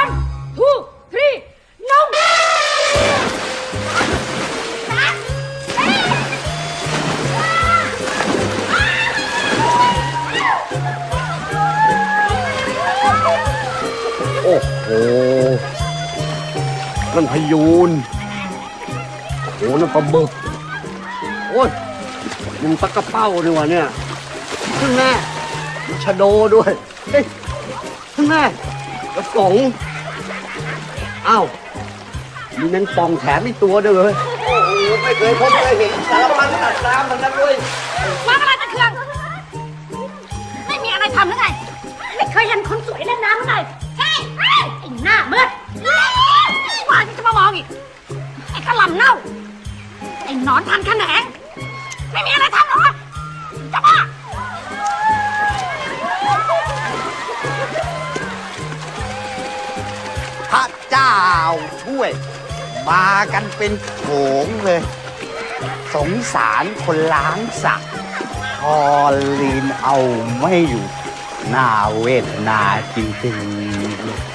one two three no โอ้โหนั่นพยูนโอ้โหนั่นปลาบึกโอ้ยมันตะกระเป้าดีกว่าเนี่ยขึ้นแม่ชะโดด้วยเฮ้ยขึ้นแม่ กระสงอ้าวมีแมงป่องแถมอีกตัวด้วยเว้ยโอ้โหไม่เคยพบเคยเห็นสารพันสัตว์น้ำมันนั้นด้วยวาอะไรตะเคือง ไม่มีอะไรทำหรือไง ไม่เคยเห็นคนสวยเล่นน้ำหรือไงใช่ไอ้หน้ามืดกว่าจะมามองอีก ไอ้กระหล่ำเน่า ไอ้หนอนทันขนงไม่มีอะไรทำหรอ ระเจ้าช่วย มากันเป็นโขงเลย สงสารคนล้างสระพอลีนเอาไม่อยู่น่าเวทนาจริงๆ